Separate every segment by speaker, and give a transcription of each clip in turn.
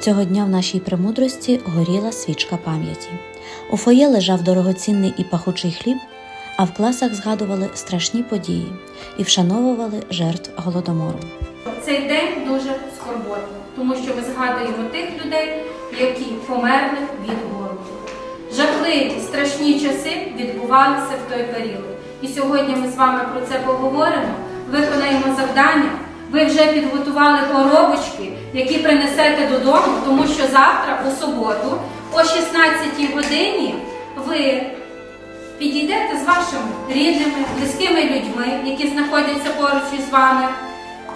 Speaker 1: Цього дня в нашій премудрості горіла свічка пам'яті. У фоє лежав дорогоцінний і пахучий хліб, а в класах згадували страшні події і вшановували жертв голодомору.
Speaker 2: Цей день дуже скорботний, тому що ми згадуємо тих людей, які померли від голоду. Жахливі, страшні часи відбувалися в той період. І сьогодні ми з вами про це поговоримо, виконаємо завдання. Ви вже підготували коробочки, які принесете додому, тому що завтра, у суботу, о 16 годині, ви підійдете з вашими рідними, близькими людьми, які знаходяться поруч із вами,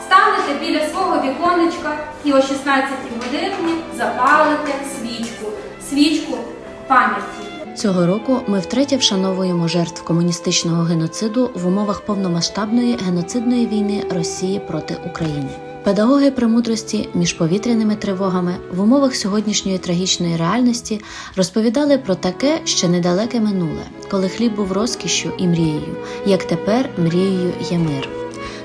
Speaker 2: станете біля свого віконечка і о 16 годині запалите свічку, свічку пам'яті.
Speaker 1: Цього року ми втретє вшановуємо жертв комуністичного геноциду в умовах повномасштабної геноцидної війни Росії проти України. Педагоги премудрості між повітряними тривогами в умовах сьогоднішньої трагічної реальності розповідали про таке ще недалеке минуле, коли хліб був розкішшю і мрією, як тепер мрією є мир.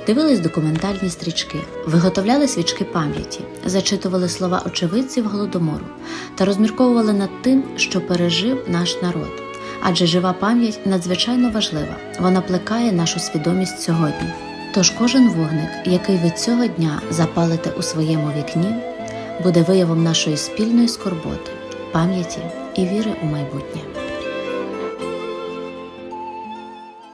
Speaker 1: Дивились документальні стрічки, виготовляли свічки пам'яті, зачитували слова очевидців голодомору та розмірковували над тим, що пережив наш народ. Адже жива пам'ять надзвичайно важлива, вона плекає нашу свідомість сьогодні. Тож кожен вогник, який ви цього дня запалите у своєму вікні, буде виявом нашої спільної скорботи, пам'яті і віри у майбутнє.